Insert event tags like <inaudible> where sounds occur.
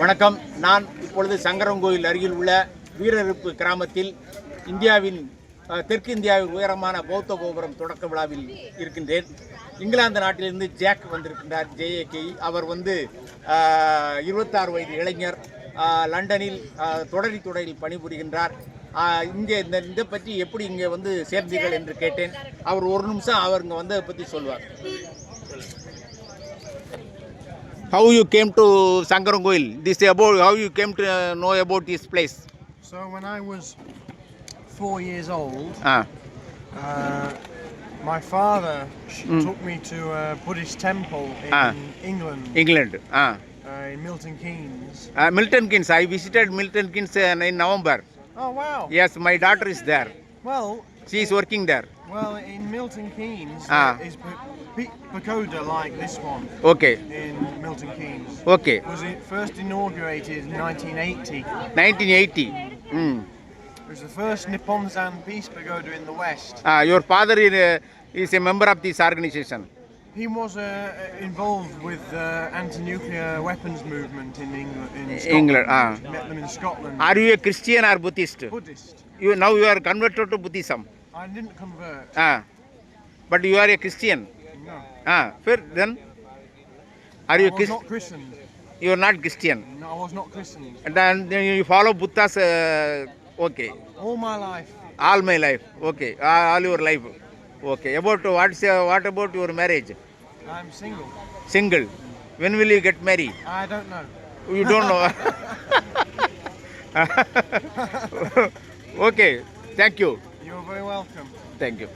வணக்கம். நான் இப்பொழுது சங்கரங்கோயில் அருகில் உள்ள வீரருப்பு கிராமத்தில் இந்தியாவின் தெற்கு இந்தியாவின் உயரமான பௌத்த கோபுரம் தொடக்க விழாவில் இருக்கின்றேன். இங்கிலாந்து நாட்டிலிருந்து ஜாக் வந்திருக்கின்றார் ஜேஏகே அவர் வந்து இருபத்தாறு வயது இளைஞர். லண்டனில் தொடரி துறையில் பணிபுரிகின்றார். இங்கே இந்த இதை பற்றி எப்படி இங்கே வந்து சேர்ந்தீர்கள் என்று கேட்டேன். அவர் ஒரு நிமிஷம் அவர் இங்கே வந்ததை பற்றி சொல்வார். How you came to Sangarangoil? This about how you came to uh, know about this place? So when I was four years old, Ah, uh, my father Mm. took me to a Buddhist temple in Ah. England, England. Ah, uh, in Milton Keynes. uh, Milton Keynes. I visited Milton Keynes uh, in November. Oh wow! Yes, my daughter is there. Well, She is working there. Well, in Milton Keynes Ah. there is pa- pa- pagoda like this one Okay, in Milton Keynes. okay. Was it first inaugurated in 1980? 1980. Mm. It was the first Nippon-zan peace pagoda in the West. Ah, your father is, uh, is a member of this organization. He was uh, involved with the anti-nuclear weapons movement in England. In Scotland. England, ah. Met them in Scotland. Are you a Christian or Buddhist? Buddhist. You now you are converted to Buddhism. I didn't convert. Ah, but you are a Christian. No. Ah, fair then. Are I you was Christ? not christened. You are not Christian. No, I was not Christian. And then you follow Buddha's. Uh, okay. All my life. All my life. Okay. Uh, all your life. Okay. About what's uh, what about your marriage? I'm single. Single. When will you get married? I don't know. You don't know. <laughs> <laughs> okay. Thank you. You're very welcome. Thank you.